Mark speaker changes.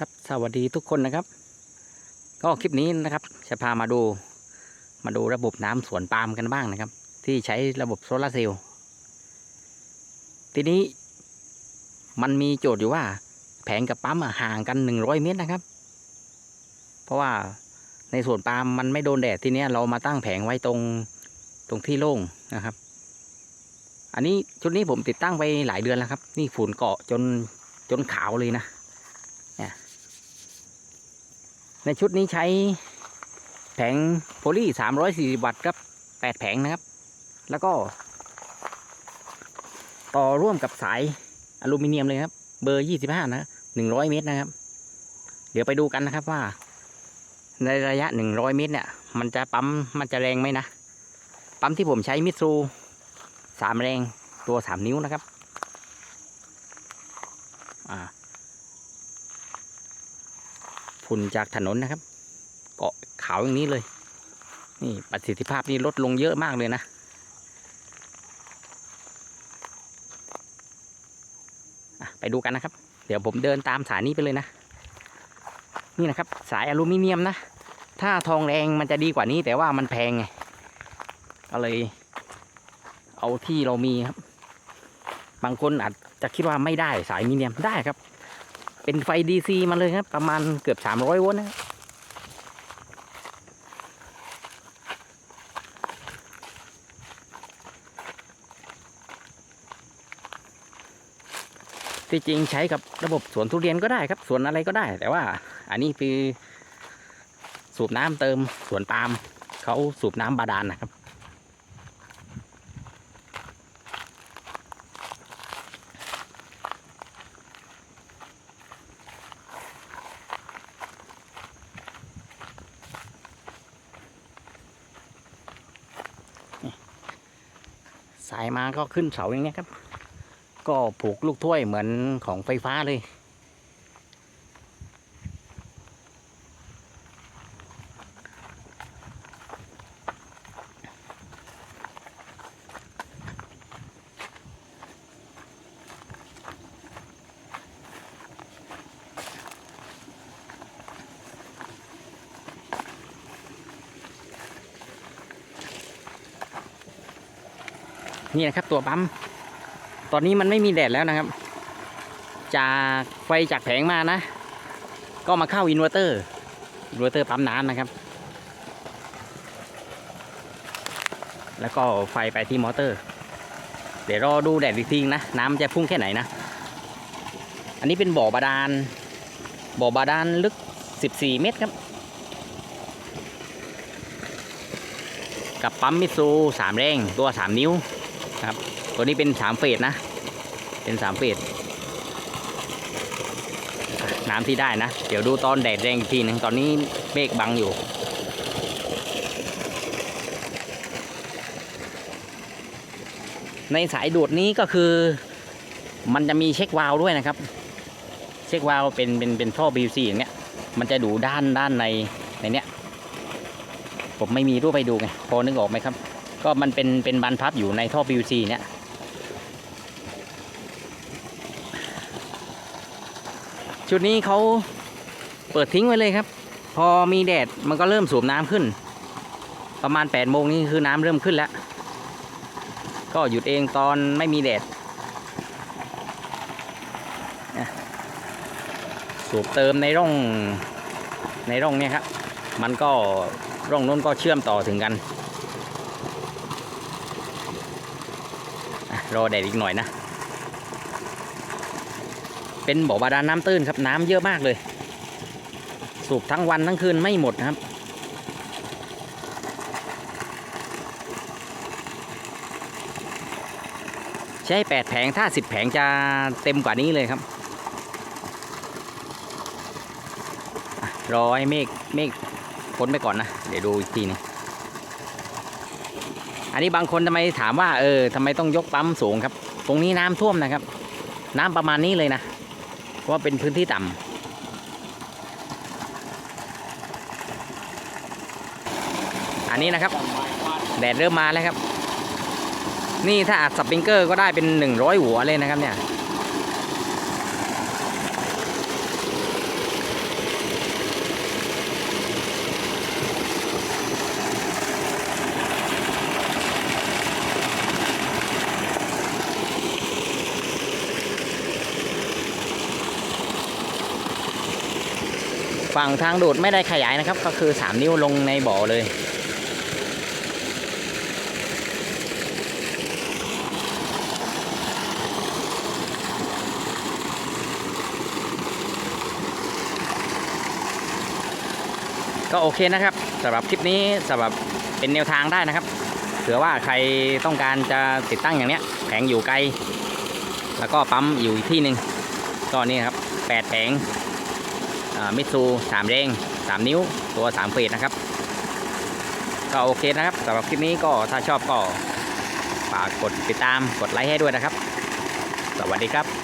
Speaker 1: ครับสวัสดีทุกคนนะครับ ก็คลิปนี้นะครับจะพามาดูมาดูระบบน้ำสวนปาล์มกันบ้างนะครับ ที่ใช้ระบบโซลาร์เซลล์ทีนี้ มันมีโจทย์อยู่ว่า แผงกับปั๊มห่างกันหนึ่งร้อยเมตรนะครับ เพราะว่าในสวนปาล์มมันไม่โดนแดดทีเนี้ยเรามาตั้งแผงไว้ตรงตรงที่โล่งนะครับ อันนี้ชุดนี้ผมติดตั้งไปหลายเดือนแล้วครับ นี่ฝุ่นเกาะจนจนขาวเลยนะ ในชุดนี้ใช้แผงโพลี340วัตต์ครับ8แผงนะครับ แล้วก็ ต่อร่วมกับสายอลูมิเนียมเลยครับ เบอร์25นะ100เมตรนะครับ เดี๋ยวไปดูกันนะครับว่า ในระยะ100เมตรเนี่ย มันจะปั๊มมันจะแรงไหมนะ ปั๊มที่ผมใช้มิตซู3แรงตัว3นิ้วนะครับ อ่า ฝุ่นจากถนนนะครับ เกาะขาวอย่างนี้เลย นี่ประสิทธิภาพนี่ลดลงเยอะมากเลยนะไปดูกันนะครับ เดี๋ยวผมเดินตามสายนี้ไปเลยนะ นี่นะครับ สายอลูมิเนียมนะ ถ้าทองแรงมันจะดีกว่านี้แต่ว่ามันแพงไงก็เลย เอาที่เรามีครับ บางคนอาจจะคิดว่าไม่ได้สายมิเนียมได้ครับ เป็นไฟ DC มาเลยครับ ประมาณเกือบ300โวลต์นะครับที่จริงใช้กับระบบสวนทุเรียนก็ได้ครับสวนอะไรก็ได้ แต่ว่า อันนี้คือสูบน้ำเติมสวนปาล์มเขาสูบน้ำบาดาลนนะครับ สายมาก็ขึ้นเสาอย่างเนี้ยครับ ก็ผูกลูกถ้วยเหมือนของไฟฟ้าเลย นี่นะครับตัวปั๊มตอนนี้มันไม่มีแดดแล้วนะครับ จากไฟจากแผงมานะ ก็มาเข้าอินเวอร์เตอร์อินเวอร์เตอร์ปั๊มน้ำนะครับ แล้วก็ไฟไปที่มอเตอร์ เดี๋ยวรอดูแดดอีกทีนะ น้ำจะพุ่งแค่ไหนนะ อันนี้เป็นบ่อบาดาลบ่อบาดาลลึก 14 เมตรครับ กับปั๊มมิซูสามแรงตัว 3 นิ้ว ครับ ตัวนี้เป็นสามเฟสนะ เป็นสามเฟสน้ำที่ได้นะ เดี๋ยวดูตอนแดดแรงอีกทีหนึงตอนนี้เมฆบังอยู่ในสายดูดนี้ก็คือมันจะมีเช็ควาล์วด้วยนะครับ เช็ควาล์วเป็นเป็นเป็นท่อ PVC อย่างเนี้ยมันจะดูด้านด้านในในเนี้ยผมไม่มีรูปไปดูไงพอนึกออกไหมครับ ก็มันเป็นเป็นบานพับอยู่ในท่อ PVC เนี่ยชุดนี้เขาเปิดทิ้งไว้เลยครับ พอมีแดดมันก็เริ่มสูบน้ำขึ้น ประมาณ8โมงนี่คือน้ำเริ่มขึ้นแล้ว ก็หยุดเองตอนไม่มีแดดสูบเติมในร่องในร่องเนี่ยครับ มันก็ร่องนู้นก็เชื่อมต่อถึงกัน อะ รอแดดอีกหน่อยนะ เป็นบ่อบาดาลน้ำตื้นครับน้ำเยอะมากเลย สูบทั้งวันทั้งคืนไม่หมดนะครับใช้แปดแผงถ้าสิบแผงจะเต็มกว่านี้เลยครับรอให้เมฆเมฆพ้นไปก่อนนะ เดี๋ยวดูอีกทีหนึง อันนี้บางคนทำไมถามว่าเออทำไมต้องยกปั๊มสูงครับ ตรงนี้น้ำท่วมนะครับ น้ำประมาณนี้เลยนะเพราะว่าเป็นพื้นที่ต่ำอันนี้นะครับ แดดเริ่มมาแล้วครับ นี่ถ้าอัดสปริงเกอร์ก็ได้เป็นหนึ่งร้อยหัวเลยนะครับเนี่ย ฝั่งทางดูดไม่ได้ขยายนะครับ ก็คือ 3 นิ้วลงในบ่อเลย ก็โอเคนะครับสำหรับคลิปนี้สำหรับเป็นแนวทางได้นะครับเผื่อว่าใครต้องการจะติดตั้งอย่างเนี้ยแผงอยู่ไกล แล้วก็ปั๊มอยู่ที่หนึ่งก็นี่ครับแปดแผง มิตซูสามแรงสามนิ้วตัวสามเฟสนะครับ ก็โอเคนะครับสำหรับคลิปนี้ก็ถ้าชอบก็ฝากกดติดตามกดไลค์ให้ด้วยนะครับ สวัสดีครับ